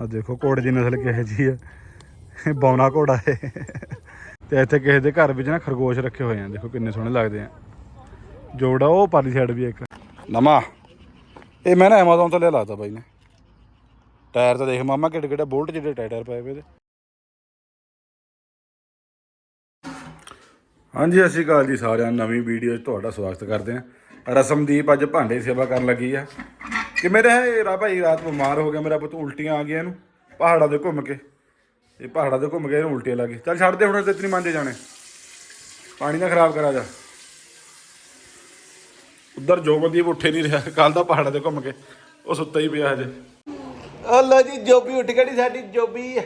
ਆ ਦੇਖੋ ਘੋੜੇ ਦੀ ਨਸਲ ਕਿਹੋ ਜੀ ਹੈ ਇਹ ਬੌਨਾ ਘੋੜਾ ਹੈ। ਤੇ ਇੱਥੇ ਕਿਸੇ ਦੇ ਘਰ ਵਿੱਚ ਨਾ ਖਰਗੋਸ਼ ਰੱਖੇ ਹੋਏ ਆ। ਦੇਖੋ ਕਿੰਨੇ ਸੋਹਣੇ ਲੱਗਦੇ ਆ। ਜੋੜਾ ਉਹ ਪਾਲੀ ਸਾਈਡ ਵੀ ਇੱਕ। ਨਮਾ। ਇਹ ਮੈਂ ਨਾ ਐਮਾਜ਼ਨ ਤੋਂ ਲਿਆ ਲਾਤਾ ਬਾਈ ਨੇ। ਟਾਇਰ ਤਾਂ ਦੇਖ ਮਾਮਾ ਕਿਹੜੇ ਕਿਹੜੇ ਬੋਲਟ ਜਿਹੜੇ ਟਾਇਰ ਪਏ ਪਏ ਇਹਦੇ। ਹਾਂਜੀ, ਸਤਿ ਸ਼੍ਰੀ ਅਕਾਲ ਜੀ ਸਾਰਿਆਂ ਨੂੰ। ਨਵੀਂ ਵੀਡੀਓ 'ਚ ਤੁਹਾਡਾ ਸਵਾਗਤ ਕਰਦੇ ਹਾਂ ਰਸਮਦੀਪ ਅੱਜ ਭਾਂਡੇ ਦੀ ਸੇਵਾ ਕਰਨ ਲੱਗੀ ਆ। ਕਿ ਮੇਰੇ ਰਾ ਭਾਈ? ਰਾਤ ਬਿਮਾਰ ਹੋ ਗਿਆ ਮੇਰਾ ਪੁੱਤ, ਉਲਟੀਆਂ ਆ ਗਈਆਂ ਇਹਨੂੰ। ਪਹਾੜਾਂ ਦੇ ਘੁੰਮ ਕੇ। ਇਹ ਪਹਾੜਾਂ ਦੇ ਘੁੰਮ ਕੇ ਇਹਨੂੰ ਉਲਟੀਆਂ ਲੱਗ ਗਈ ਚੱਲ ਛੱਡ ਦੇ ਹੁਣ ਤੇ ਇਤਨੀ ਮੰਦੇ ਜਾਣੇ। ਪਾਣੀ ਨਾ ਖਰਾਬ ਕਰਾ ਜਾ। ਉਧਰ ਜੋਬਨਦੀਪ ਉੱਠੇ ਨਹੀਂ ਰਿਹਾ। ਕੱਲ ਦਾ ਪਹਾੜਾਂ ਦੇ ਘੁੰਮ ਕੇ। ਉਹ ਸੁੱਤਾ ਹੀ ਪਿਆ ਹਜੇ। ਅੱਲਾ ਜੀ, ਜੋਬੀ ਉੱਠ ਗਈ ਸਾਡੀ, ਜੋਬੀ।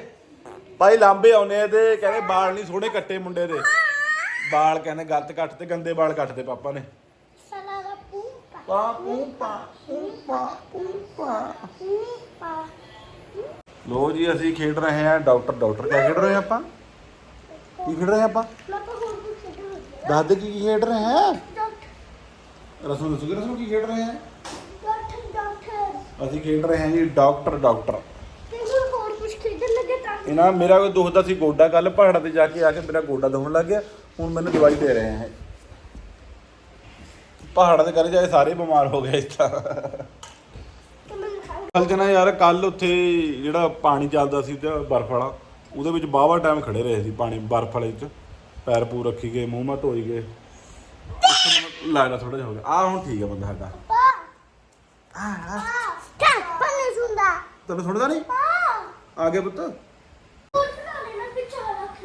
ਭਾਈ ਲਾਂਬੇ ਆਉਨੇ ਆ ਤੇ ਕਹਿੰਦੇ ਬਾਲ ਨਹੀਂ ਸੋਹਣੇ ਕੱਟੇ ਮੁੰਡੇ ਦੇ। ਬਾਲ ਕਹਿੰਦੇ ਗਲਤ ਕੱਟ ਤੇ ਗੰਦੇ ਵਾਲ ਕੱਟਦੇ ਪਾਪਾ ਨੇ। ਪੂ ਪਾ ਪੂ ਪਾ pumpa. ਲੋ ਜੀ ਅਸੀਂ ਖੇਡ ਰਹੇ ਹਾਂ ਡਾਕਟਰ ਡਾਕਟਰ ਕਿਆ ਖੇਡ ਰਹੇ ਹਾਂ ਆਪਾਂ? ਕੀ ਖੇਡ ਰਹੇ ਹਾਂ ਆਪਾਂ? itu. ਦਾਦੇ ਕੀ ਖੇਡ ਰਹੇ ਹਾਂ? ਰਸਮ ਦੱਸੋ ਰਸਮ ਕੀ ਖੇਡ ਰਹੇ ਹਾਂ. ਅਸੀਂ ਖੇਡ ਰਹੇ ਹਾਂ ਜੀ ਡਾਕਟਰ ਡਾਕਟਰ। ਤੇ ਹੁਣ ਹੋਰ ਕੁਝ ਖੇਡਣ ਲੱਗੇ ਤਾਂ? ਇਹਨਾਂ ਮੇਰਾ ਕੋਈ ਦੁਖਦਾ ਸੀ ਗੋਡਾ ਕੱਲ ਪਹਾੜਾਂ ਤੇ ਜਾ ਕੇ ਆ ਕੇ ਮੇਰਾ ਗੋਡਾ ਦੁਖਣ ਲੱਗ ਗਿਆ। ਹੁਣ ਮੈਨੂੰ ਦਵਾਈ ਦੇ ਰਹੇ ਹੈ ਪਹਾੜਾਂ ਤੇ ਕਰੇ ਜਾਏ ਸਾਰੇ ਬਿਮਾਰ ਹੋ ਗਏ ਇਸ ਕੱਲ ਜਨਾ ਯਾਰ ਕੱਲ ਉੱਥੇ ਜਿਹੜਾ ਪਾਣੀ ਚੱਲਦਾ ਸੀ ਤੇ ਬਰਫ਼ ਵਾਲਾ ਉਹਦੇ ਵਿੱਚ ਬਾਵਾ ਟਾਈਮ ਖੜੇ ਰਹੇ ਸੀ ਪਾਣੀ ਬਰਫ਼ ਵਾਲੇ ਚ ਪੈਰ ਪੂਰ ਰੱਖੀ ਗਏ ਮੂੰਹ ਮਾ ਧੋਈ ਗਏ। ਲੱਗਦਾ ਥੋੜਾ ਜਿਹਾ ਹੋ ਗਿਆ। ਆ ਹੁਣ ਠੀਕ ਹੈ ਬੰਦਾ ਸਾਡਾ। ਆ ਕਾ ਪਨੇ ਸੁੰਦਾ ਤੈਨੂੰ ਸੁਣਦਾ ਨਹੀਂ ਆ ਆ ਗਿਆ ਪੁੱਤ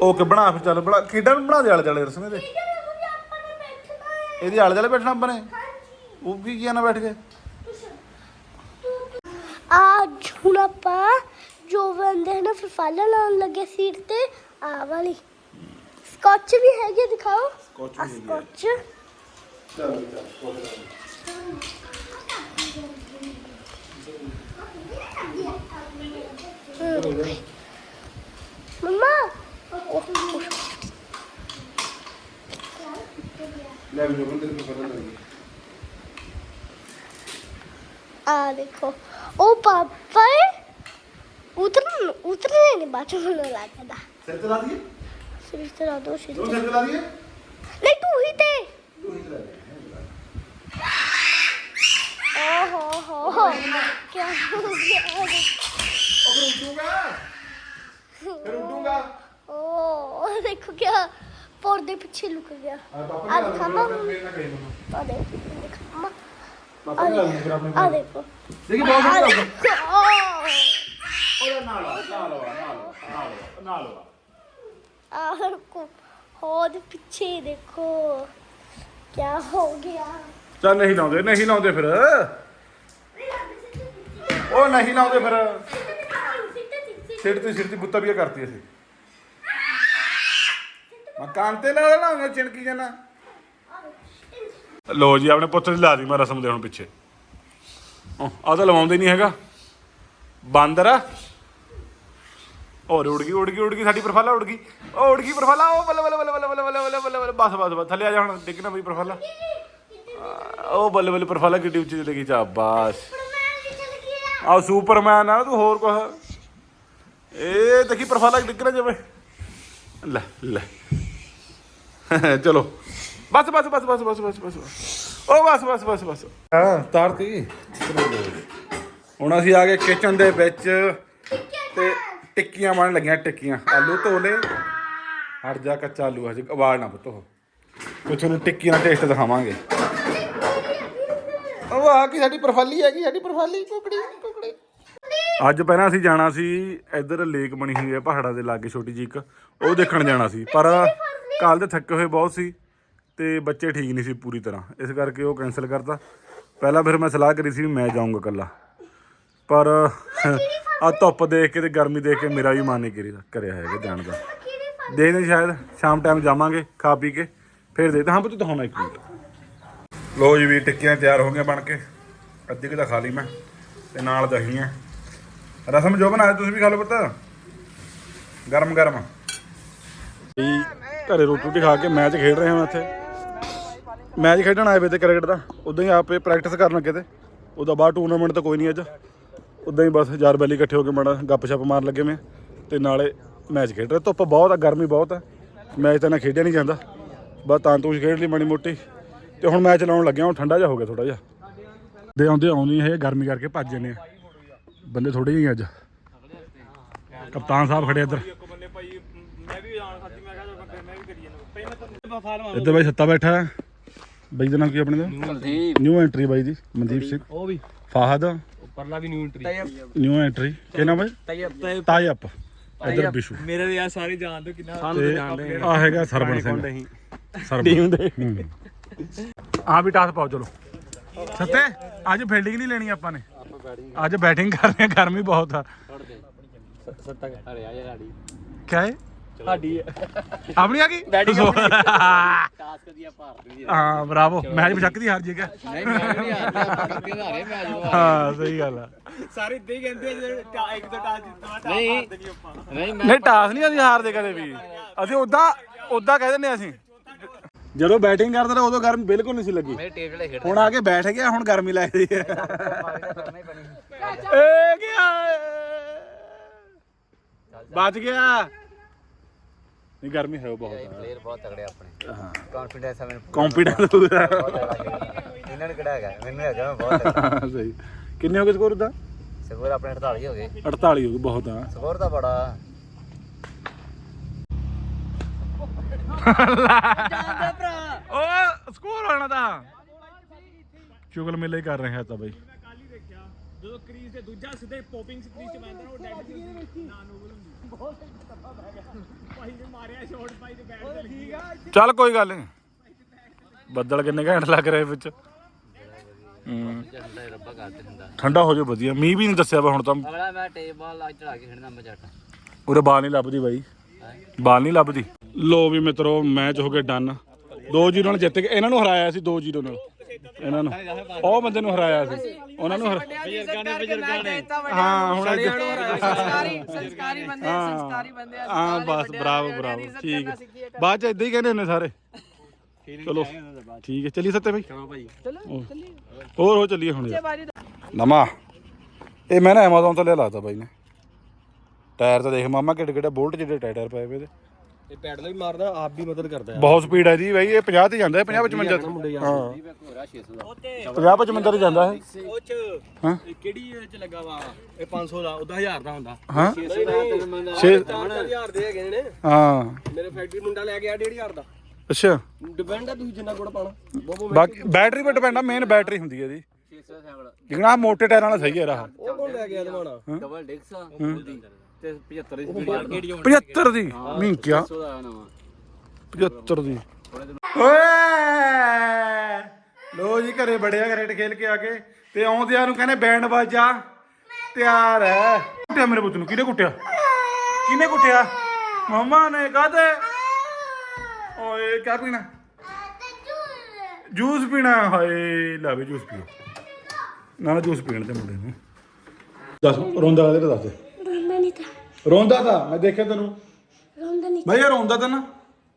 ਓਕੇ ਬਣਾ ਫਿਰ ਚੱਲ ਬਣਾ। ਖੇਡਾਂ ਨੂੰ ਬਣਾ ਦੇ ਆਲੇ ਦੁਆਲੇ ਰਸਮੇ ਦੇ ਠੀਕ ਹੈ ਨਾ ਆਪਾਂ ਨੇ ਬੈਠਣਾ ਹੈ ਇਹਦੇ ਆਲੇ ਦੁਆਲੇ ਬੈਠਣਾ ਆਪਾਂ ਨੇ? ਉਹ ਕੀ ਕੀ ਨਾ ਬੈਠ ਕੇ? ਅੱਜ ਹੁਣ ਆਪਾਂ ਜੋ ਬੰਦੇ ਨੇ ਫਰਫਾਲਾ ਲਾਉਣ ਲੱਗੇ ਸੀਟ ਤੇ ਆ ਵਾਲੀ। ਸਕਾਚ ਵੀ ਹੈਗੇ ਦਿਖਾਓ। ਆ। ਵੀ। ਸਕਾਚ ਮੰਮਾ ਲੈ ਵੀ ਜੋ ਬੰਦੇ ਨੂੰ ਪਤਾ ਲੱਗੀ ਆ ਦੇਖੋ ਉਹ ਪਾਪਾ ਉਤਰਨ ਉਤਰਨੇ ਨਹੀਂ ਬਾਅਦ ਚ ਮੈਨੂੰ ਲੱਗਦਾ। ਸਿਰ ਤੇ ਲਾ ਦਈਏ? ਸਿਰ ਤੇ ਲਾ ਦੋ ਸਿਰ ਤੂੰ ਸਿਰ ਤੇ ਲਾ ਦਈਏ? ਨਹੀਂ ਤੂੰ ਹੀ ਤੇ। ਤੂੰ ਹੀ ਤੇ ਲਾ ਦੇ ਓਹੋ ਹੋ ਹੋ ਕੀ ਹੋ ਗਿਆ? ਉਹ ਫਿਰ ਉੱਡੂਗਾ ਫਿਰ ਉੱਡੂਗਾ ਓ ਦੇਖੋ ਕਿਆ Orada piçi Luka ya. Abi tamam mı? Hadi. Ama. Hadi. Hadi. देखिए बहुत अच्छा लगा और ना लो ना लो ना लो ना लो ना लो और को और पीछे देखो क्या हो गया चल नहीं लाਉਂਦੇ नहीं लाਉਂਦੇ फिर ਉਹ ਨਹੀਂ ਲਾਉਂਦੇ ਫਿਰ ਸਿੱਟ ਤੇ ਸਿੱਟ ਦੀ ਬੁੱਤਾ ਵੀ ਕਰਤੀ ਅਸੀਂ ਮਕਾਨ ਤੇ ਲਾ ਲੈਣਾ ਚਿਣਕੀ ਜਾਣਾ। ਲੋ ਜੀ, ਆਪਣੇ ਪੁੱਤ ਦੀ ਲਾ ਮੈਂ ਰਸਮ ਦੇ ਹੁਣ ਪਿੱਛੇ ਆ ਤਾਂ ਲਵਾਉਂਦੇ ਨਹੀਂ ਹੈਗਾ। ਬਾਂਦਰ ਆ। ਹੋਰ ਉੜ ਗਈ ਉੜ ਗਈ ਉੜ ਗਈ, ਸਾਡੀ ਪ੍ਰਫਾਲਾ ਉੜ ਗਈ। ਉਹ ਉੜ ਗਈ ਪ੍ਰਫਾਲਾ, ਉਹ ਬੱਲੇ ਬੱਲੇ ਬੱਲੇ ਬੱਲੇ ਬੱਲੇ ਬੱਲੇ ਬੱਲੇ ਬੱਲੇ ਬਸ ਬਸ ਬਸ, ਥੱਲੇ ਆ ਜਾ ਹੁਣ ਡਿੱਗਣਾ ਬਈ ਪ੍ਰਫਾਲਾ। ਉਹ ਬੱਲੇ ਬੱਲੇ, ਪ੍ਰਫਾਲਾ ਕਿੱਡੀ ਉੱਚੀ ਚਲੀ ਗਈ ਚਾ ਬਸ ਆ ਸੁਪਰਮੈਨ ਆ, ਤੂੰ ਹੋਰ ਕੁਛ। ਇਹ ਦੇਖੀ ਪ੍ਰਫਾਲਾ ਡਿੱਗ ਨਾ ਜਾਵੇ। ਲੈ ਲੈ। ਚਲੋ। ਬਸ ਬਸ ਬਸ ਬਸ ਬਸ ਬਸ ਬਸ। ਉਹ ਬਸ ਬਸ ਬਸ ਬਸ। ਹਾਂ ਤਾਰਤੀ। ਹੁਣ ਅਸੀਂ ਆ ਗਏ ਕਿਚਨ ਦੇ ਵਿੱਚ ਤੇ ਟਿੱਕੀਆਂ ਬਣ ਲੱਗੀਆਂ ਟਿੱਕੀਆਂ। ਆਲੂ ਧੋ ਲਏ ਹਟ ਜਾ ਕੱਚਾ ਆਲੂ ਹਜੇ ਉਬਾਲ ਨਾ ਪੁੱਤੋ ਕੁਛ ਨੂੰ ਟਿੱਕੀਆਂ ਦਾ ਟੇਸਟ ਦਿਖਾਵਾਂਗੇ। ਉਹ ਆ ਕੀ ਸਾਡੀ ਪ੍ਰਫਾਲੀ ਹੈਗੀ ਸਾਡੀ ਪ੍ਰਫਾਲੀ ਕੁਕੜੀ ਕੁਕੜੀ। ਅੱਜ ਪਹਿਲਾਂ ਅਸੀਂ ਜਾਣਾ ਸੀ, ਇੱਧਰ ਲੇਕ ਬਣੀ ਹੋਈ ਹੈ ਪਹਾੜਾਂ ਦੇ ਲਾਗੇ ਛੋਟੀ ਜਿਹੀ ਇੱਕ, ਉਹ ਦੇਖਣ ਜਾਣਾ ਸੀ, ਪਰ ਕੱਲ ਦੇ ਥੱਕੇ ਹੋਏ ਬਹੁਤ ਸੀ ਤੇ ਬੱਚੇ ਠੀਕ ਨਹੀਂ ਸੀ ਪੂਰੀ ਤਰ੍ਹਾਂ, ਇਸ ਕਰਕੇ ਉਹ ਕੈਨਸਲ ਕਰਤਾ। ਪਹਿਲਾਂ ਫਿਰ ਮੈਂ ਸਲਾਹ ਕਰੀ ਸੀ ਵੀ ਮੈਂ ਜਾਊਂਗਾ ਇਕੱਲਾ। ਪਰ ਆ ਧੁੱਪ ਦੇਖ ਕੇ ਤੇ ਗਰਮੀ ਦੇਖ ਕੇ ਮੇਰਾ ਵੀ ਮਨ ਨਹੀਂ ਕਰੀ ਕਰਿਆ ਹੈਗਾ ਜਾਣ ਦਾ। ਦੇਖਦੇ ਹਾਂ ਸ਼ਾਇਦ ਸ਼ਾਮ ਟਾਈਮ ਜਾਵਾਂਗੇ, ਖਾ ਪੀ ਕੇ, ਫਿਰ ਦੇਖਦੇ ਹਾਂ। ਪੁੱਤ ਦਿਖਾਉਣਾ ਇੱਕ ਮਿੰਟ। ਲੋ ਜੀ ਵੀ ਟਿੱਕੀਆਂ ਤਿਆਰ ਹੋ ਗਈਆਂ ਬਣ ਕੇ, ਅੱਧੀ ਕੁ ਤਾਂ ਖਾ ਲਈ ਮੈਂ, ਤੇ ਨਾਲ ਦਹੀਂਆਂ ਰਸਮ ਜੋ ਬਣਾਇਆ ਤੁਸੀਂ ਵੀ ਖਾ ਲਓ ਪੁੱਤ। ਗਰਮ ਗਰਮ। ਘਰੇ ਰੋਟੀ ਰੋਟੀ ਖਾ ਕੇ ਮੈਚ ਖੇਡ ਰਹੇ ਹਾਂ ਇੱਥੇ। ਮੈਚ ਖੇਡਣ ਆਏ ਵੇ ਤੇ ਕ੍ਰਿਕਟ ਦਾ। ਉਦਾਂ ਹੀ ਆਪੇ ਪ੍ਰੈਕਟਿਸ ਕਰਨ ਲੱਗੇ ਤੇ। ਉਹਦਾ ਬਾਅਦ ਟੂਰਨਾਮੈਂਟ ਤਾਂ ਕੋਈ ਨਹੀਂ ਅੱਜ। ਉਦਾਂ ਹੀ ਬਸ ਯਾਰ ਬੈਲੀ ਇਕੱਠੇ ਹੋ ਕੇ ਮਾੜਾ ਗੱਪ ਛੱਪ ਮਾਰਨ ਲੱਗੇ ਮੈਂ ਤੇ ਨਾਲੇ ਮੈਚ ਖੇਡ ਰਹੇ। ਧੁੱਪ ਬਹੁਤ ਆ, ਗਰਮੀ ਬਹੁਤ ਆ। ਮੈਚ ਤਾਂ ਨਾ ਖੇਡਿਆ ਨਹੀਂ ਜਾਂਦਾ। ਬਸ ਤਾਂ ਤੂੰ ਖੇਡ ਲਈ ਮਾੜੀ ਮੋਟੀ। ਤੇ ਹੁਣ ਮੈਚ ਲਾਉਣ ਲੱਗਿਆ, ਹੁਣ ਠੰਡਾ ਜਿਹਾ ਹੋ ਗਿਆ ਥੋੜਾ ਜਿਹਾ। ਦੇ ਆਉਂਦੇ ਆਉਂਦੀ ਹੈ ਗਰਮੀ ਕਰਕੇ ਭੱਜ ਜਾਂਦੇ ਆ। ਬੰਦੇ ਥੋੜੇ ਜਿਹੇ ਹੀ ਅੱਜ। ਕਪਤਾਨ ਸਾਹਿਬ ਖੜੇ ਇੱਧਰ। ਇੱਧਰ ਬਾਈ ਸੱਤਾ ਬੈਠਾ ਹੈ। ਬਾਈ ਦਾ ਨਾਮ ਕੀ ਆਪਣੇ ਦਾ? ਨਿਊ ਐਂਟਰੀ ਬਾਈ ਦੀ ਮਨਦੀਪ ਸਿੰਘ। ਉਹ ਵੀ। ਫਾਹਦ। ਪਰਲਾ ਵੀ ਨਿਊ ਐਂਟਰੀ ਨਿਊ ਐਂਟਰੀ ਕੀ ਨਾਮ ਟਾਈ ਅਪ ਇੱਧਰ ਬਿਸ਼ੂ। ਮੇਰੇ ਦੇ ਯਾਰ ਸਾਰੇ ਜਾਣਦੇ ਕਿੰਨਾ ਤੇ ਆ ਹੈਗਾ ਸਰਵਣ ਸਿੰਘ। ਸਰਵਣ ਹੂੰ। ਆ ਵੀ ਟਾਸ ਪਾਓ ਚਲੋ। ਸੱਤੇ ਅੱਜ ਫੀਲਡਿੰਗ ਨਹੀਂ ਲੈਣੀ ਆਪਾਂ ਨੇ। ਅੱਜ ਬੈਟਿੰਗ ਕਰ ਰਹੇ ਆ ਗਰਮੀ ਬਹੁਤ ਆ। ਸੱਤਾ ਅਰੇ ਆ ਯਾਰੀ ਕਿਆ ਹੈ ਸਾਡੀ ਆਪਣੀ ਆ ਗਈ? ਟਾਸ ਭਾਰਤ ਦੀ ਹਾਂ। ਬਰਾਵੋ ਮੈਚ ਬਚਕਦੀ ਹਾਰ ਜੇਗਾ ਨਹੀਂ ਮੈਂ ਨਹੀਂ ਹਾਰਦਾ ਕਰਕੇ ਹਾਰੇ ਮੈਚ ਹਾਂ ਸਹੀ ਗੱਲ ਆ। ਸਾਰੇ ਇਦਾਂ ਹੀ ਕਹਿੰਦੇ ਆ ਇੱਕ ਦੋ ਟਾਸ ਜਿੱਤਣਾ ਨਹੀਂ। ਨਹੀਂ ਮੈਂ ਨਹੀਂ ਟਾਸ ਨਹੀਂ ਅਸੀਂ ਹਾਰਦੇ ਕਦੇ ਵੀ। ਅਸੀਂ ਉਦਾਂ ਉਦਾਂ ਕਹਿ ਦਿੰਦੇ ਅਸੀਂ। ਜਦੋਂ ਬੈਟਿੰਗ ਕਰਦਾ ਰਿਹਾ ਉਦੋਂ ਗਰਮੀ ਬਿਲਕੁਲ ਨਹੀਂ ਸੀ ਲੱਗੀ। ਮੇਰੇ ਟੇਪ ਜਿਹੜੇ ਖੇਡ ਹੁਣ ਆ ਕੇ ਬੈਠ ਗਿਆ ਹੁਣ ਗਰਮੀ ਲੱਗਦੀ ਹੈ। ਏ ਗਿਆ ਬਚ ਗਿਆ। ਨਹੀਂ ਗਰਮੀ ਹੈ ਉਹ ਬਹੁਤ ਪਲੇਅਰ ਬਹੁਤ ਤਗੜੇ ਆਪਣੇ। ਹਾਂ। ਕੌਨਫੀਡੈਂਸ ਹੈ ਮੈਨੂੰ ਕੰਫੀਡੈਂਸ ਇਹਨਾਂ ਨੇ ਕਿਹੜਾ ਹੈਗਾ? ਮੈਨੂੰ ਹੈਗਾ ਮੈਂ ਬਹੁਤ ਤਗੜਾ ਸਹੀ। ਕਿੰਨੇ ਹੋ ਗਏ ਸਕੋਰ ਦਾ? ਸਕੋਰ ਆਪਣੇ 48 ਹੋ ਗਏ। 48 ਹੋ ਗਏ ਬਹੁਤ ਆ। ਸਕੋਰ ਤਾਂ ਬੜਾ। ਓ ਸਕੋਰ ਆਣਾ ਦਾ ਚੁਗਲ ਮੇਲੇ ਹੀ ਕਰ ਰਹੇ ਹਾਂ ਤਾਂ ਬਈ। ਜਦੋਂ ਕ੍ਰੀਜ਼ ਤੇ ਦੂਜਾ ਸਿੱਧੇ ਪੋਪਿੰਗ ਕ੍ਰੀਜ਼ ਚ ਪੈਂਦਾ ਨਾ ਉਹ ਡੈਡ ਕ੍ਰੀਜ਼ ਨਾ ਨੋਬਲ ਹੁੰਦੀ ਭਾਈ ਨੇ ਮਾਰਿਆ ਸ਼ਾਟ ਭਾਈ ਦੇ ਬੈਟ ਤੇ ਲੱਗੀ ਆ ਚੱਲ ਕੋਈ ਗੱਲ ਨਹੀਂ ਬੱਦਲ ਕਿੰਨੇ ਘੈਂਟ ਲੱਗ ਰਹੇ ਵਿੱਚ। ਠੰਡਾ ਹੋ ਜਾ ਵਧੀਆ। ਮੀਂਹ ਵੀ ਨਹੀਂ ਦੱਸਿਆ ਵਾ ਹੁਣ ਤਾਂ। ਅਗਲਾ ਮੈਂ ਟੇਪ ਬਾਲ ਅੱਜ ਚੜਾ ਕੇ ਖੇਡਣਾ ਮੈਂ ਜੱਟ ਉਰੇ ਬਾਲ ਨਹੀਂ ਲੱਭਦੀ ਬਾਈ। ਬਾਲ ਨਹੀਂ ਲੱਭਦੀ। ਲੋ ਵੀ ਮਿੱਤਰੋ ਮੈਚ ਹੋ ਗਿਆ ਡਨ। 2-0 ਨਾਲ ਜਿੱਤ ਗਏ ਇਹਨਾਂ ਨੂੰ ਹਰਾਇਆ ਸੀ 2-0 ਨਾਲ। ਇਹਨਾਂ ਨੂੰ। ਉਹ ਬੰਦੇ ਨੂੰ ਹਰਾਇਆ ਸੀ। ਉਹਨਾਂ ਨੂੰ ਹਰਾ- ਬਜ਼ੁਰਗਾਂ ਨੇ ਬਜ਼ੁਰਗਾਂ ਨੇ ਹਾਂ ਹੁਣ ਅੱਜ ਸੰਸਕਾਰੀ ਸੰਸਕਾਰੀ ਬੰਦੇ ਸੰਸਕਾਰੀ ਬੰਦੇ ਆ, ਹਾਂ ਬਸ ਬਰਾਵੋ ਬਰਾਵੋ। ਠੀਕ ਹੈ। ਬਾਅਦ ਚ ਇਦਾਂ ਹੀ ਕਹਿੰਦੇ ਹੁੰਦੇ ਸਾਰੇ। ਚਲੋ ਠੀਕ ਹੈ। ਚੱਲੀ ਸੱਤੇ ਬਾਈ। ਚਲੋ ਚੱਲੀਏ ਹੋਰ ਹੋ ਚੱਲੀਏ ਹੁਣ ਯਾਰ। ਨਵਾਂ ਇਹ ਮੈਂ ਨਾ Amazon ਤੋਂ ਲਿਆ ਲਾਤਾ ਬਾਈ ਨੇ। ਟਾਇਰ ਤਾਂ ਦੇਖ ਮਾਮਾ ਕਿਹੜੇ ਕਿਹੜੇ ਬੋਲਟ ਜਿਹੜੇ ਟਾਇਰ ਪਏ ਵੇ ਇਹਦੇ ਇਹ ਪੈਡਲ ਵੀ ਮਾਰਦਾ ਆਪ ਵੀ ਮਦਦ ਕਰਦਾ ਬਹੁਤ ਸਪੀਡ ਹੈ ਜੀ ਬਾਈ ਇਹ 50 ਤੇ ਜਾਂਦਾ ਹੈ 50 55 ਹਾਂ। 50 55 ਤੇ ਜਾਂਦਾ ਹੈ। ਉਹ ਚ ਹਾਂ। ਇਹ ਕਿਹੜੀ ਚ ਲੱਗਾ ਵਾ? ਇਹ 500 ਦਾ ਉਹਦਾ 1000 ਦਾ ਹੁੰਦਾ। ਹਾਂ। 6 1000 ਦੇ ਹੈਗੇ ਨੇ। ਹਾਂ। ਮੇਰੇ ਫੈਕਟਰੀ ਮੁੰਡਾ ਲੈ ਗਿਆ 1500 ਦਾ। ਅੱਛਾ। ਡਿਪੈਂਡ ਆ ਤੁਸੀਂ ਜਿੰਨਾ ਗੁੜ ਪਾਣਾ ਬਾਕੀ ਬੈਟਰੀ ਪਰ ਡਿਪੈਂਡ ਆ ਮੇਨ ਬੈਟਰੀ ਹੁੰਦੀ ਹੈ ਇਹਦੀ। ਜਿਗਣਾ ਮੋਟੇ ਟਾਇਰਾਂ ਵਾਲਾ ਸਹੀ ਹੈ ਰਾਹ ਉਹ ਕੌਣ ਲੈ ਗਿਆ ਦਵਾਣਾ ਡਬਲ ਡਿਕਸ ਹੁੰਦੀ ਤੇ 75 ਦੀ ਸਪੀਡ ਕਿਹੜੀ 75 ਦੀ? ਮੀਂ ਕਿਆ? ਦਾ ਨਵਾਂ। 75 ਦੀ। ਓਏ! ਲੋ ਜੀ ਘਰੇ ਬੜਿਆ ਕ੍ਰਿਕਟ ਖੇਲ ਕੇ ਆ ਕੇ ਤੇ ਆਉਂਦਿਆਂ ਨੂੰ ਕਹਿੰਦੇ ਬੈਂਡ ਬਾਜਾ ਤਿਆਰ ਹੈ ਕੁੱਟਿਆ ਮੇਰੇ ਪੁੱਤ ਨੂੰ? ਕਿਹਨੇ ਕੁੱਟਿਆ? ਕਿਹਨੇ ਕੁੱਟਿਆ? ਮਮਾ ਨੇ ਕਾਹਤੇ? ਓਏ ਕਿਆ ਪੀਣਾ? ਜੂਸ ਪੀਣਾ ਹਾਏ ਲੈ ਵੀ ਜੂਸ ਪੀਓ। ਨਾ ਜੂਸ ਪੀਣ ਤੇ ਮੁੰਡੇ ਨੂੰ। ਦੱਸ ਰੋਂਦਾ ਕਾਹਦੇ ਤੇ ਦੱਸ ਦੇ। ਰੋਂਦਾ ਤਾਂ ਮੈਂ ਦੇਖਿਆ ਤੈਨੂੰ। ਰੋਂਦਾ ਨਹੀਂ। ਭਈਆ ਰੋਂਦਾ ਤਾਂ ਨਾ।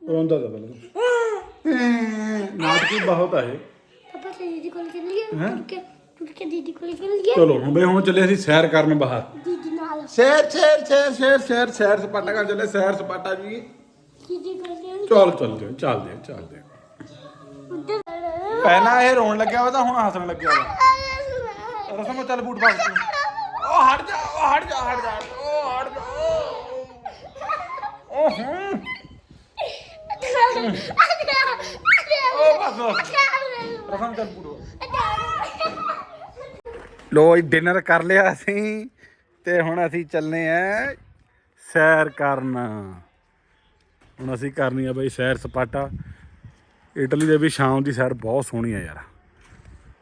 ਰੋਂਦਾ ਤਾਂ ਪਹਿਲਾਂ। ਨਾਟਕੀ ਬਹੁਤ ਆ ਇਹ। ਪਾਪਾ ਤੇ ਦੀਦੀ ਕੋਲ ਚੱਲ ਗਿਆ। ਟੁੱਟ ਕੇ ਟੁੱਟ ਕੇ ਦੀਦੀ ਕੋਲ ਚੱਲ ਗਿਆ। ਚਲੋ ਹੁਣ ਬਈ ਹੁਣ ਚੱਲੇ ਅਸੀਂ ਸੈਰ ਕਰਨ ਬਾਹਰ। ਦੀਦੀ ਨਾਲ। ਸੈਰ ਸੈਰ ਸੈਰ ਸੈਰ ਸੈਰ ਸੈਰ ਸਪਾਟਾ ਕਰਨ ਚੱਲੇ ਸੈਰ ਸਪਾਟਾ ਜੀ। ਦੀਦੀ ਕੋਲ ਚੱਲ ਚੱਲ ਚੱਲਦੇ ਹਾਂ, ਚੱਲਦੇ ਹਾਂ, ਚੱਲਦੇ ਹਾਂ। ਉੱਧਰ ਪਹਿਲਾਂ ਇਹ ਰੋਣ ਲੱਗਿਆ ਵਾ ਤਾਂ ਹੁਣ ਹੱਸਣ ਲੱਗਿਆ ਵਾ। ਰਸਮ। ਚੱਲ ਬੂਟ ਪਾ ਉਹ ਹਟ ਜਾ ਉਹ ਹਟ ਜਾ ਹਟ ਜਾ। ਉਹ ਰਸਮ ਚੱਲ ਬੂਟ ਲੋ ਜੀ ਡਿਨਰ ਕਰ ਲਿਆ ਅਸੀਂ ਤੇ ਹੁਣ ਅਸੀਂ ਚੱਲਨੇ ਆ ਸੈਰ ਕਰਨ। ਹੁਣ ਅਸੀਂ ਕਰਨੀ ਆ ਬਈ ਸੈਰ ਸਪਾਟਾ। ਇਟਲੀ ਦੇ ਵੀ ਸ਼ਾਮ ਦੀ ਸੈਰ ਬਹੁਤ ਸੋਹਣੀ ਆ ਯਾਰ।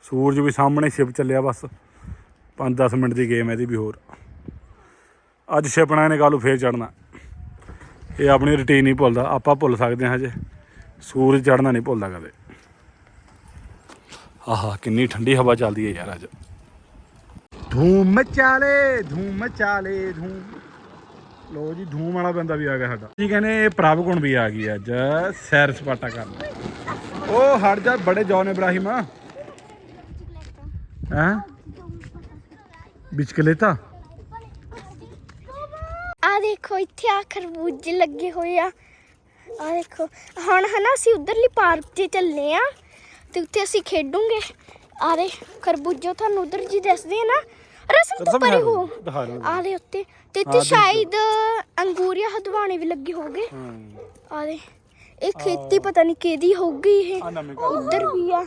ਸੂਰਜ ਵੀ ਸਾਹਮਣੇ ਸ਼ਿਪ ਚੱਲਿਆ ਬਸ। 5-10 ਮਿੰਟ ਦੀ ਗੇਮ ਇਹਦੀ ਵੀ ਹੋਰ। ਅੱਜ ਛਿਪਣਾ ਨੇ ਕੱਲ੍ਹ ਨੂੰ ਫੇਰ ਚੜਨਾ ਇਹ ਆਪਣੀ ਰੁਟੀਨ ਨਹੀਂ ਭੁੱਲਦਾ ਆਪਾਂ ਭੁੱਲ ਸਕਦੇ ਹਾਂ ਹਜੇ। ਸੂਰਜ ਚੜਨਾ ਨਹੀਂ ਭੁੱਲਦਾ ਕਦੇ। ਆਹਾ ਕਿੰਨੀ ਠੰਡੀ ਹਵਾ ਚੱਲਦੀ ਹੈ ਯਾਰ ਅੱਜ। ਧੂਮ ਮਚਾਲੇ ਧੂਮ ਮਚਾਲੇ ਧੂਮ। ਲੋ ਜੀ ਧੂਮ ਵਾਲਾ ਬੰਦਾ ਵੀ ਆ ਗਿਆ ਸਾਡਾ। ਕੀ ਕਹਿੰਦੇ ਇਹ ਪ੍ਰਭ ਗੁਣ ਵੀ ਆ ਗਈ ਅੱਜ ਸੈਰ ਸਪਾਟਾ ਕਰਨ। ਉਹ ਹਟ ਜਾ ਬੜੇ ਜੌਨ ਇਬਰਾਹਿਮ। ਹਾਂ? ਕੇ ਲੈਤਾ ਆ ਦੇਖੋ ਇੱਥੇ ਆ ਖਰਬੂਜੇ ਲੱਗੇ ਹੋਏ ਆ। ਆ ਦੇਖੋ ਹੁਣ ਹਨਾ ਅਸੀਂ ਉਧਰਲੀ ਪਾਰਕ 'ਚ ਚੱਲੇ ਆ ਤੇ ਉੱਥੇ ਅਸੀਂ ਖੇਡੂਗੇ। ਆ ਦੇ ਖਰਬੂਜੇ ਤੁਹਾਨੂੰ ਉਧਰ ਜੀ ਦਿਸਦੇ ਆ ਨਾ ਰਸਮ ਤੋਂ ਪਰੇ ਹੋ। ਆ। ਦੇ ਉੱਤੇ। ਤੇ ਇੱਥੇ ਸ਼ਾਇਦ ਅੰਗੂਰੀਆ ਹਦਵਾਣੇ ਵੀ ਲੱਗੇ ਹੋਗੇ ਆ ਦੇ ਇਹ ਖੇਤੀ ਪਤਾ ਨਹੀਂ ਕਿਹਦੀ ਹੋਊਗੀ ਇਹ। ਉਧਰ ਵੀ ਆ।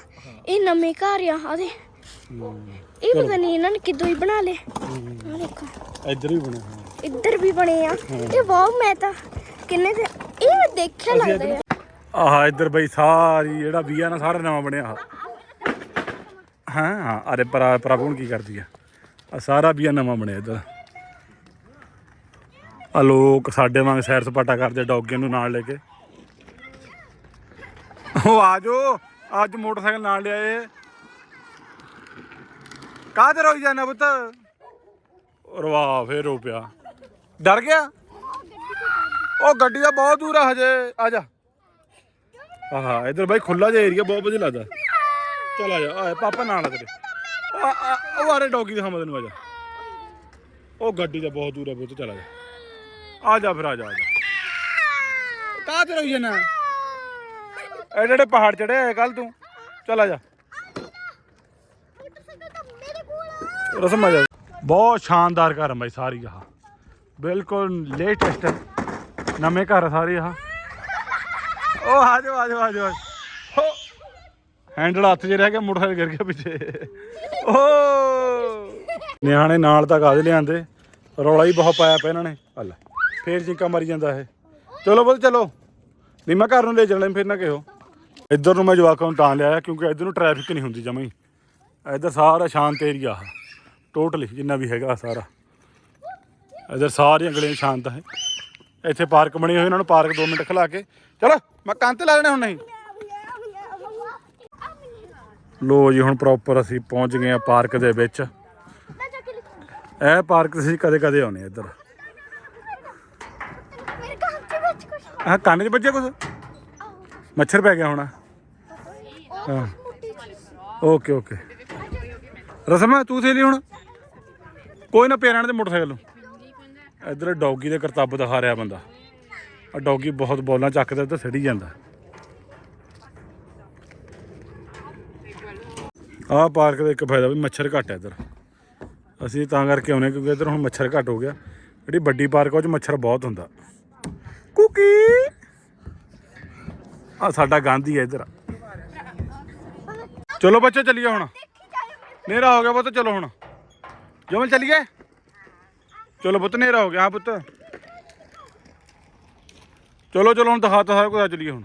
ਇਹ ਨਵੇਂ ਘਰ ਆ ਆ ਦੇ ਇਹ ਪਤਾ ਨਹੀਂ ਇਹਨਾਂ ਨੇ ਕਿਦੋਂ ਹੀ ਬਣਾ ਲਏ। ਆ ਦੇਖੋ। ਇੱਧਰ ਵੀ ਬਣਿਆ ਇੱਧਰ ਵੀ ਬਣੇ ਆ। ਇਹ ਵਾਹ ਮੈਂ ਤਾਂ ਕਿੰਨੇ ਦੇ ਇਹ ਮੈਂ ਦੇਖਿਆ ਲੱਗਦਾ ਆ। ਆਹ ਇੱਧਰ ਬਈ ਸਾਰੀ ਜਿਹੜਾ ਬੀਆ ਨਾ ਸਾਰਾ ਨਵਾਂ ਬਣਿਆ ਆਹ। ਹਾਂ? ਹਾਂ ਅਰੇ ਪਰ ਪ੍ਰਭੂ ਕੀ ਕਰਦੀ ਆ? ਆ ਸਾਰਾ ਬੀਆ ਨਵਾਂ ਬਣਿਆ ਇੱਧਰ। ਆ ਲੋਕ ਸਾਡੇ ਵਾਂਗ ਸੈਰ ਸਪਾਟਾ ਕਰਦੇ ਡੌਗਿਆਂ ਨੂੰ ਨਾਲ ਲੈ ਕੇ। ਉਹ ਆਜੋ ਅੱਜ ਮੋਟਰਸਾਈਕਲ ਨਾਲ ਲਿਆਏ। ਕਾਹਦੇ ਰੋਈ ਜਾਣਾ ਪੁੱਤ? ਰਵਾ ਫੇਰ ਰੋ ਪਿਆ। ਡਰ ਗਿਆ? ਉਹ ਗੱਡੀ ਦਾ ਬਹੁਤ ਦੂਰ ਆ ਹਜੇ ਆ ਜਾ। ਆਹਾ ਇਧਰ ਬਾਈ ਖੁੱਲਾ ਜਿਹਾ ਏਰੀਆ ਬਹੁਤ ਵਧੀਆ ਲੱਗਦਾ। ਚਲ ਆ ਜਾ ਆ ਪਾਪਾ ਨਾਲ ਆ ਤੇਰੇ। ਉਹ ਆਰੇ ਡੌਗੀ ਦਿਖਾਵਾਂ ਤੈਨੂੰ ਆ ਜਾ। ਉਹ ਗੱਡੀ ਦਾ ਬਹੁਤ ਦੂਰ ਆ ਬਹੁਤ ਚਲ ਆ ਜਾ। ਆ ਜਾ ਫਿਰ ਆ ਜਾ ਆ ਜਾ। ਕਾਹ ਤੇ ਰੋਈ ਜਾਣਾ ਇਹ ਜਿਹੜੇ ਪਹਾੜ ਚੜੇ ਕੱਲ ਤੂੰ। ਚਲ ਆ ਜਾ। ਰਸਮ ਆ ਜਾ। ਬਹੁਤ ਸ਼ਾਨਦਾਰ ਘਰ ਬਾਈ ਸਾਰੀ ਆਹ। ਬਿਲਕੁਲ ਲੇਟੈਸਟ ਨਵੇਂ ਘਰ ਸਾਰੇ ਆਹ। ਉਹ ਆ ਜਾਓ ਆ ਜਾਓ ਆ ਜਾਓ। ਹੋ। ਹੈਂਡਲ ਹੱਥ 'ਚ ਰਹਿ ਗਿਆ, ਮੋਟਰਸਾਈਕਲ ਗਿਰ ਗਿਆ ਪਿੱਛੇ। ਓ। ਨਿਆਣੇ ਨਾਲ ਤਾਂ ਕਾਹਦੇ ਲਿਆਂਦੇ? ਰੌਲਾ ਹੀ ਬਹੁਤ ਪਾਇਆ ਪਿਆ ਇਹਨਾਂ ਨੇ। ਹੱਲ ਫੇਰ ਜਿੰਕਾ ਮਾਰੀ ਜਾਂਦਾ ਇਹ। ਚਲੋ ਬੋਲ ਚਲੋ। ਨਹੀਂ, ਮੈਂ ਘਰ ਨੂੰ ਲੈ ਚੱਲਣਾ, ਫਿਰ ਨਾ ਕਿਹੋ। ਇੱਧਰ ਨੂੰ ਮੈਂ ਜਵਾਕਾਂ ਨੂੰ ਤਾਂ ਲਿਆਇਆ, ਕਿਉਂਕਿ ਇੱਧਰ ਨੂੰ ਟ੍ਰੈਫਿਕ ਨਹੀਂ ਹੁੰਦੀ ਜਮਾਂ ਹੀ। ਇੱਧਰ ਸਾਰਾ ਸ਼ਾਂਤ ਏਰੀਆ ਆ। ਟੋਟਲੀ ਜਿੰਨਾ ਵੀ ਹੈਗਾ ਸਾਰਾ। ਇੱਧਰ ਸਾਰੀਆਂ ਗਲੀਆਂ ਸ਼ਾਂਤ ਹੈ। ਇੱਥੇ ਪਾਰਕ ਬਣੀ ਹੋਈ, ਇਹਨਾਂ ਨੂੰ ਪਾਰਕ 2 ਮਿੰਟ ਖਲਾ ਕੇ। ਚਲੋ, ਮੈਂ ਕੰਨ ਤੇ ਲਾ ਲੈਣੇ ਹੁਣ ਨਹੀਂ। ਲੋ ਜੀ, ਹੁਣ ਪ੍ਰੋਪਰ ਅਸੀਂ ਪਹੁੰਚ ਗਏ ਆ ਪਾਰਕ ਦੇ ਵਿੱਚ। ਇਹ ਪਾਰਕ ਅਸੀਂ ਕਦੇ ਕਦੇ ਆਉਨੇ ਇੱਧਰ। ਮੇਰੇ ਕੰਨ 'ਚ ਵੱਜਿਆ ਕੁਛ? ਮੱਛਰ ਪੈ ਗਿਆ ਹੋਣਾ। ਹਾਂ। Okay okay. ਰਸਮਾ, ਤੂੰ ਥੇ ਹੁਣ? ਕੋਈ ਨਾ ਪੇਰਾਂ ਦੇ ਮੋਟਰਸਾਈਕਲ ਨੂੰ। ਇੱਧਰ ਡੌਗੀ ਦੇ ਕਰਤੱਬ ਦਿਖਾ ਰਿਹਾ ਬੰਦਾ। ਆ ਡੌਗੀ ਬਹੁਤ ਬੋਲਾਂ ਚੱਕਦਾ ਤੇ ਸੜੀ ਜਾਂਦਾ। ਆਹ ਪਾਰਕ ਦਾ ਇੱਕ ਫਾਇਦਾ ਵੀ ਮੱਛਰ ਘੱਟ ਹੈ ਇੱਧਰ। ਅਸੀਂ ਤਾਂ ਕਰਕੇ ਆਉਨੇ ਕਿਉਂਕਿ ਇੱਧਰ ਹੁਣ ਮੱਛਰ ਘੱਟ ਹੋ ਗਿਆ। ਜਿਹੜੀ ਵੱਡੀ ਪਾਰਕ ਆ, ਉਹ 'ਚ ਮੱਛਰ ਬਹੁਤ ਹੁੰਦਾ। ਕੁਕੀ! ਆ ਸਾਡਾ ਗਾਂਧੀ ਹੈ ਇੱਧਰ। ਚਲੋ ਬੱਚੇ ਚੱਲੀਏ ਹੁਣ। ਨੇਰਾ ਹੋ ਗਿਆ ਪੁੱਤ ਚਲੋ ਹੁਣ। ਜਮਲ ਚੱਲੀਏ? ਚਲੋ ਪੁੱਤ ਨੇਰਾ ਹੋ ਗਿਆ। ਹਾਂ ਪੁੱਤ। ਚਲੋ ਚਲੋ, ਹੁਣ ਦਿਖਾਤਾ ਸਾਰਾ ਕੁਝ ਚੱਲੀਏ ਹੁਣ।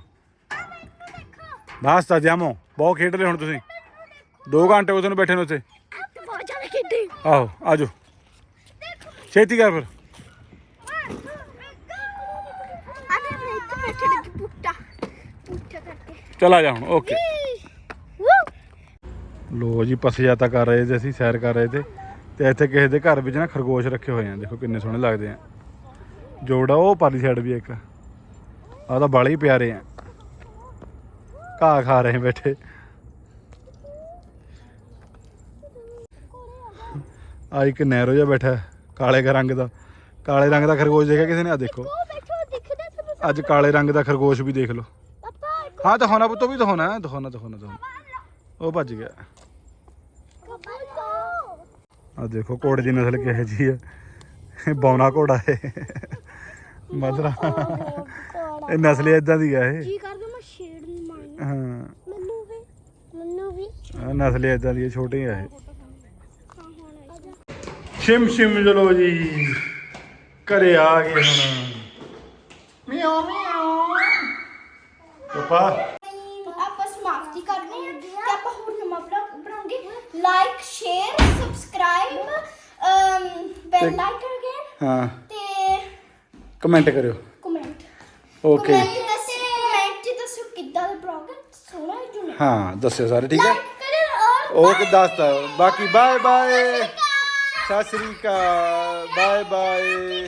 ਬਸ ਤਾਂ ਜਾਮੋ, ਬਹੁਤ ਖੇਡ ਲਏ ਹੁਣ ਤੁਸੀਂ। 2 ਘੰਟੇ ਉਹ ਤੁਹਾਨੂੰ ਬੈਠੇ ਨੇ ਉੱਥੇ। ਬਹੁਤ ਜ਼ਿਆਦਾ ਖੇਡੇ ਆਹੋ, ਆਜੋ। ਛੇਤੀ ਕਰ ਫਿਰ। ਅਰੇ ਮੈਂ ਇੱਥੇ ਬੈਠੇ ਨੇ ਪੁੱਟਾ ਪੁੱਟਾ ਕਰਕੇ ਚਲ ਆ ਜਾ ਹੁਣ, ਓਕੇ। ਲੋ ਜੀ ਪਸਜਾਤਾ ਕਰ ਰਹੇ ਸੀ ਅਸੀਂ, ਸੈਰ ਕਰ ਰਹੇ ਤੇ ਤੇ ਇੱਥੇ ਕਿਸੇ ਦੇ ਘਰ ਵਿੱਚ ਨਾ ਖਰਗੋਸ਼ ਰੱਖੇ ਹੋਏ ਆ। ਦੇਖੋ ਕਿੰਨੇ ਸੋਹਣੇ ਲੱਗਦੇ ਆ। ਜੋੜਾ ਉਹ ਪਰਲੀ ਸਾਈਡ ਵੀ ਇੱਕ। ਆ ਤਾਂ ਬਾਲੇ ਹੀ ਪਿਆਰੇ ਆ। ਘਾਹ ਖਾ ਰਹੇ ਬੈਠੇ। ਆ ਇੱਕ ਨੈਰੋ ਜਿਹਾ ਬੈਠਾ ਕਾਲੇ ਰੰਗ ਦਾ। ਕਾਲੇ ਰੰਗ ਦਾ ਖਰਗੋਸ਼ ਦੇਖਿਆ ਕਿਸੇ ਨੇ? ਆ ਦੇਖੋ। ਅੱਜ ਕਾਲੇ ਰੰਗ ਦਾ ਖਰਗੋਸ਼ ਵੀ ਦੇਖ ਲਓ। ਹਾਂ ਦਿਖਾਉਣਾ ਪੁੱਤੋ ਵੀ ਦਿਖਾਉਣਾ ਦਿਖਾਉਣਾ ਦਿਖਾਉਣਾ ਉਹ ਭੱਜ ਗਿਆ। ਆ ਦੇਖੋ ਘੋੜੇ ਦੀ ਨਸਲ ਕਿਹੋ ਜੀ ਹੈ ਇਹ ਬੌਨਾ ਘੋੜਾ ਹੈ ਮਦਰਾ ਇਹ ਨਸਲ ਇਦਾਂ ਦੀ ਹੈ ਇਹ। ਜੀ ਕਰਦਾ ਮੈਂ ਸ਼ੇਡ ਨੂੰ ਮਾਰਨ। ਹਾਂ। ਮੈਨੂੰ ਵੀ ਮੈਨੂੰ ਵੀ। ਆਹ ਨਸਲ ਇਦਾਂ ਦੀ ਹੈ ਛੋਟੀ ਇਹ ਹੁਣ ਆ ਜਾ ਛਿਮ ਛਿਮ ਚਲੋ ਜੀ। ਘਰੇ ਆ ਗਏ ਹੁਣ। ਮਿਆਉ ਮਿਆਉ ਪਾਪਾ ਆਪਾਂ ਸਮਾਪਤੀ ਕਰਨੀ ਹੈ ਤੇ ਆਪਾਂ ਹੋਰ ਨਵਾਂ ਵਲੌਗ ਬਣਾਉਂਗੇ ਲਾਈਕ ਸ਼ੇਅਰ ਸਬਸਕ੍ਰਾਈਬ ਬੈਲ ਲਾਈਕਨ ਅਗੇਨ ਹਾਂ। ਤੇ ਕਮੈਂਟ ਕਰਿਓ। ਕਮੈਂਟ ਓਕੇ ਕਮੈਂਟ ਦੱਸੋ ਕਮੈਂਟ ਚ ਦੱਸੋ ਕਿੱਦਾਂ ਦਾ ਵਲੌਗ ਹੈ? ਸੋਹਣਾ ਹੈ ਜੁਨੇ ਹਾਂ ਦੱਸਿਓ ਸਾਰੇ ਠੀਕ ਹੈ? ਓਕੇ ਦੱਸਤਾ ਬਾਕੀ ਬਾਏ ਬਾਏ ਸਤਿ ਸ੍ਰੀ ਅਕਾਲ। Bye bye